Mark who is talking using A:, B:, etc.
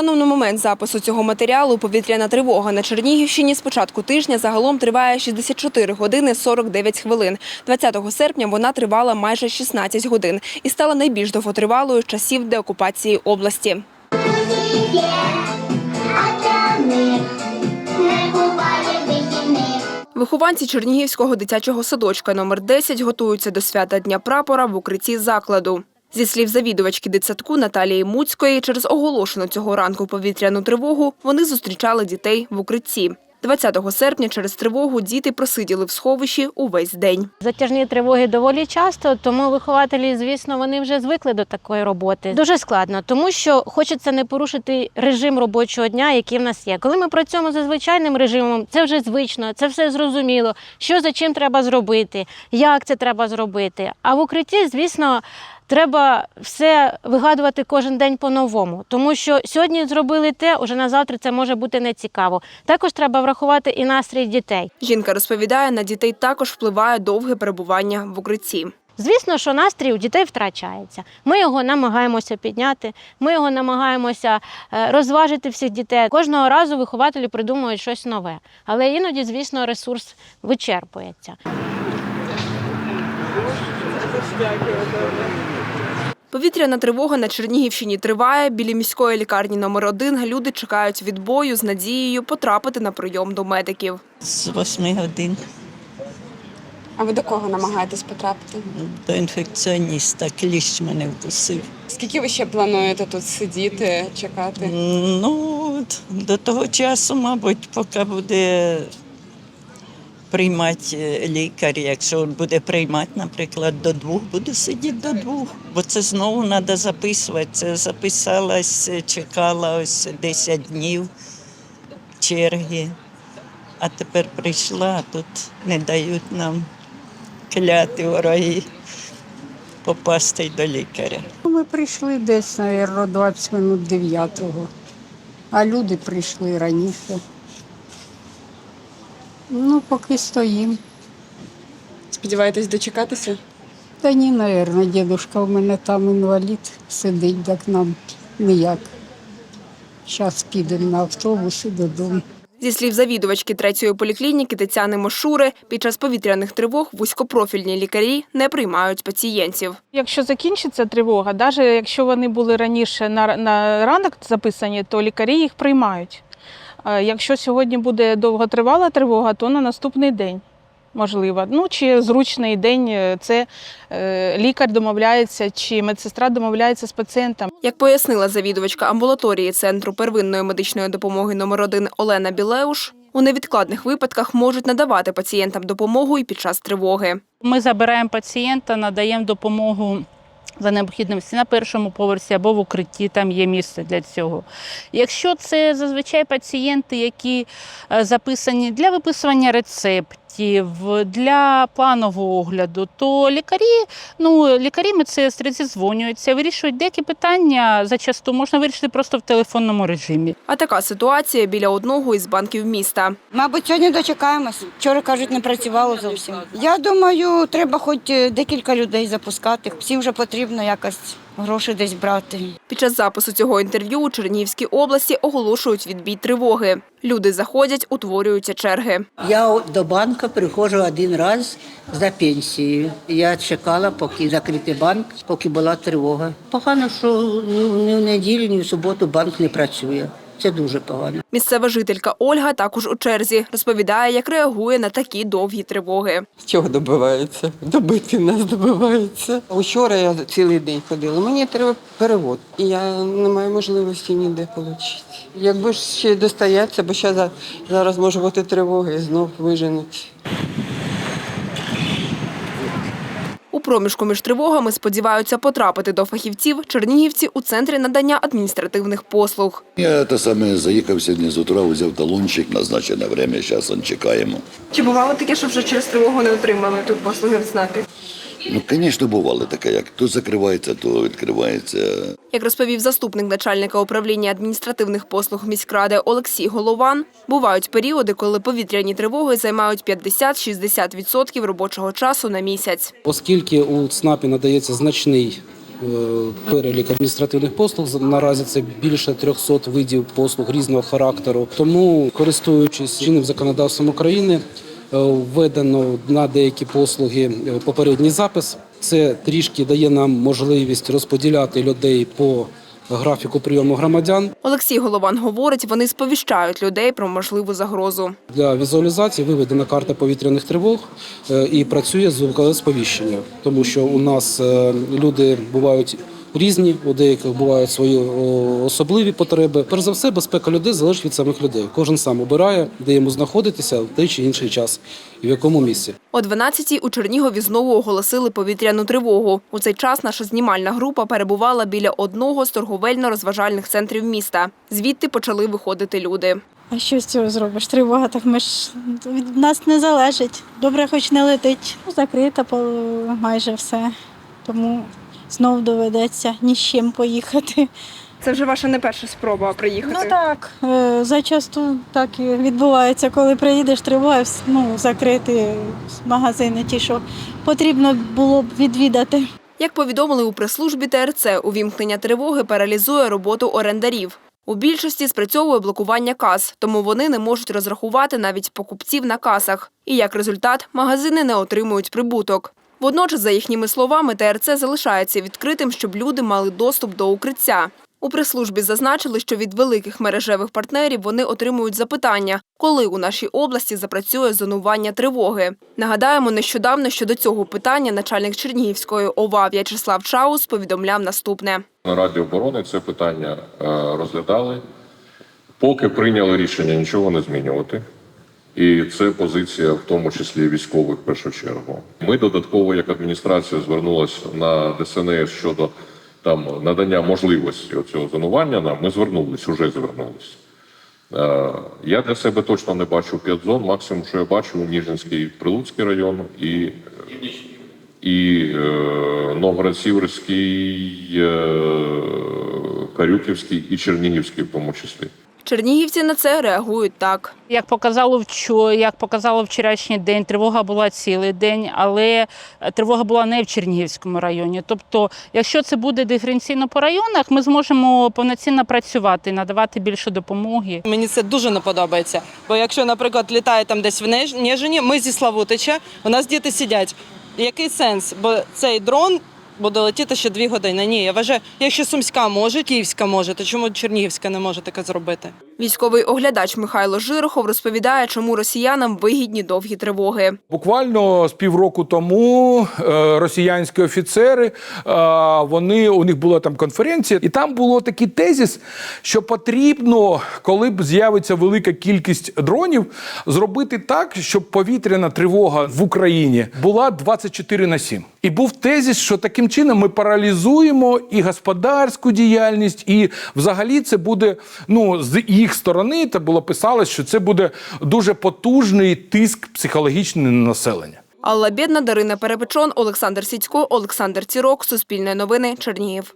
A: Станом на момент запису цього матеріалу повітряна тривога на Чернігівщині з початку тижня загалом триває 64 години 49 хвилин. 20 серпня вона тривала майже 16 годин і стала найбільш довготривалою з часів деокупації області. Вихованці Чернігівського дитячого садочка номер 10 готуються до свята Дня прапора в укритті закладу. Зі слів завідувачки дитсадку Наталії Муцької, через оголошену цього ранку повітряну тривогу вони зустрічали дітей в укритті. 20 серпня через тривогу діти просиділи в сховищі увесь день.
B: Затяжні тривоги доволі часто, тому вихователі, звісно, вони вже звикли до такої роботи. Дуже складно, тому що хочеться не порушити режим робочого дня, який в нас є. Коли ми працюємо за звичайним режимом, це вже звично, це все зрозуміло, що за чим треба зробити, як це треба зробити. А в укритті, звісно. Треба все вигадувати кожен день по-новому, тому що сьогодні зробили те, уже на завтра це може бути нецікаво. Також треба врахувати і настрій дітей.
A: Жінка розповідає, на дітей також впливає довге перебування в укритті.
B: Звісно, що настрій у дітей втрачається. Ми його намагаємося підняти, ми його намагаємося е, розважити всіх дітей. Кожного разу вихователі придумують щось нове, але іноді, звісно, ресурс вичерпується.
A: Повітряна тривога на Чернігівщині триває. Біля міської лікарні номер 1 люди чекають відбою з надією потрапити на прийом до медиків.
C: З восьми годин
D: А ви до кого намагаєтесь потрапити?
C: до інфекціоніста кліщ мене вкусив.
D: Скільки ви ще плануєте тут сидіти, чекати?
C: Ну, до того часу, мабуть, поки буде приймати е, лікар. Якщо він буде приймати, наприклад, до двох, буду сидіти до двох. Бо це знову треба записувати. Це записалась, чекала ось 10 днів черги. А тепер прийшла, а тут не дають нам кляти вороги попасти до лікаря.
E: Ми прийшли десь, мабуть, 20 минут 9-го, а люди прийшли раніше. Ну, поки стоїмо.
D: Сподіваєтесь дочекатися?
E: Та ні, мабуть, дідушка у мене там інвалід сидить, так нам ніяк. Зараз підемо на автобус і додому.
A: Зі слів завідувачки третьої поліклініки Тетяни Мошури, під час повітряних тривог вузькопрофільні лікарі не приймають пацієнтів.
F: Якщо закінчиться тривога, навіть якщо вони були раніше на, на ранок записані, то лікарі їх приймають. Е, Якщо сьогодні буде довготривала тривога, то на наступний день можливо. Ну чи зручний день е, це е, лікар домовляється, чи медсестра домовляється з пацієнтом.
A: Як пояснила завідувачка амбулаторії Центру первинної медичної допомоги номер 1 Олена Білеуш, у невідкладних випадках можуть надавати пацієнтам допомогу і під час тривоги.
G: Ми забираємо пацієнта, надаємо допомогу за необхідності на першому поверсі або в укритті, там є місце для цього. Якщо це зазвичай пацієнти, які е, записані для виписування рецептів, для планового огляду, то лікарі, ну, лікарі медсестри зідзвонюються, вирішують деякі питання зачасту можна вирішити просто в телефонному режимі.
A: А така ситуація біля одного із банків міста.
H: Мабуть, сьогодні дочекаємось. Вчора кажуть, не працювало зовсім. Я думаю, треба хоч е, декілька людей запускати. Всім вже потрібно якось гроші десь брати.
A: Під час запису цього інтерв'ю у Чернігівській області оголошують відбій тривоги. Люди заходять, утворюються черги.
I: Я до банку приходжу один раз за пенсією. Я чекала, поки закритий банк, поки була тривога. Погано, що ні в ні в неділю, ні в суботу банк не працює. Це дуже погано.
A: Місцева жителька Ольга також у черзі розповідає, як реагує на такі довгі тривоги.
J: Чого добиваються? Добити нас добиваються. Учора я цілий день ходила. Мені треба перевод. І я не маю можливості ніде отримати. Якби ж ще достояться, бо ще зараз може бути тривога і знов виженуть.
A: У проміжку між тривогами сподіваються потрапити до фахівців чернігівці у центрі надання адміністративних послуг.
K: Я те саме заїхав сьогодні з утра, взяв талончик, назначене время, зараз чекаємо.
A: Чи бувало таке, що вже через тривогу не отримали тут послуги в ЦНАПі?
K: Ну, звісно, бувало таке, як то закривається, то відкривається.
A: Як розповів заступник начальника управління адміністративних послуг міськради Олексій Голован, бувають періоди, коли повітряні тривоги займають 50-60% робочого часу на місяць.
L: Оскільки у ЦНАПі надається значний перелік адміністративних послуг. Наразі це більше 300 видів послуг різного характеру. Тому, користуючись чинним законодавством України, е, введено на деякі послуги е, попередній запис. Це трішки дає нам можливість розподіляти людей по графіку прийому громадян.
A: Олексій Голован говорить, вони сповіщають людей про можливу загрозу.
L: Для візуалізації виведена карта повітряних тривог е, і працює звукове сповіщення, тому що у нас е, люди бувають різні, у деяких бувають свої особливі потреби. Перш за все, безпека людей залежить від самих людей. Кожен сам обирає, де йому знаходитися в той чи інший час і в якому місці.
A: О 12-й у Чернігові знову оголосили повітряну тривогу. У цей час наша знімальна група перебувала біля одного з торговельно-розважальних центрів міста. Звідти почали виходити люди.
M: А що з цього зробиш? Тривога, так ми ж від нас не залежить. Добре, хоч не летить. Ну, Закрита по- майже все. Тому знов доведеться ні з чим поїхати.
A: Це вже ваша не перша спроба приїхати.
M: Ну так, е, зачасту так і відбувається, коли приїдеш, тривога, вс- ну, закриті магазини, ті, що потрібно було б відвідати.
A: Як повідомили у прес-службі ТРЦ, увімкнення тривоги паралізує роботу орендарів. У більшості спрацьовує блокування кас, тому вони не можуть розрахувати навіть покупців на касах. І як результат, магазини не отримують прибуток. Водночас, за їхніми словами, ТРЦ залишається відкритим, щоб люди мали доступ до укриття. У прес-службі зазначили, що від великих мережевих партнерів вони отримують запитання, коли у нашій області запрацює зонування тривоги. Нагадаємо, нещодавно щодо цього питання начальник Чернігівської ОВА В'ячеслав Чаус повідомляв наступне.
N: На Раді оборони це питання е, розглядали. Поки прийняли рішення нічого не змінювати. І це позиція, в тому числі військових в першу чергу. Ми додатково, як адміністрація, звернулася на ДСНС щодо там надання можливості цього зонування. Нам ми звернулись, уже звернулись. Е, Я для себе точно не бачу п'ять зон. Максимум, що я бачу, Ніжинський Прилуцький район і, і е, Новгород-Сіверський, е, Карюківський і Чернігівський в тому числі.
A: Чернігівці на це реагують так.
G: Як показало вчора, як показало вчорашній день, тривога була цілий день, але тривога була не в Чернігівському районі. Тобто, якщо це буде диференційно по районах, ми зможемо повноцінно працювати, надавати більше допомоги.
O: Мені це дуже не подобається. Бо якщо, наприклад, літає там десь в Нежині, ми зі Славутича, у нас діти сидять. Який сенс? Бо цей дрон буде летіти ще дві години. Ні, я вважаю, якщо Сумська може, Київська може, то чому Чернігівська не може таке зробити?
A: Військовий оглядач Михайло Жирохов розповідає, чому росіянам вигідні довгі тривоги.
P: Буквально з півроку тому е, росіянські офіцери е, вони у них була там конференція, і там було такий тезіс, що потрібно, коли б з'явиться велика кількість дронів, зробити так, щоб повітряна тривога в Україні була 24 на 7. І був тезіс, що таким чином ми паралізуємо і господарську діяльність, і взагалі це буде ну з їх сторони. та було писалось, що це буде дуже потужний тиск психологічний на населення.
A: Алла Бєдна, Дарина Перепечон, Олександр Сідько, Олександр Цірок, Суспільне новини, Чернігів.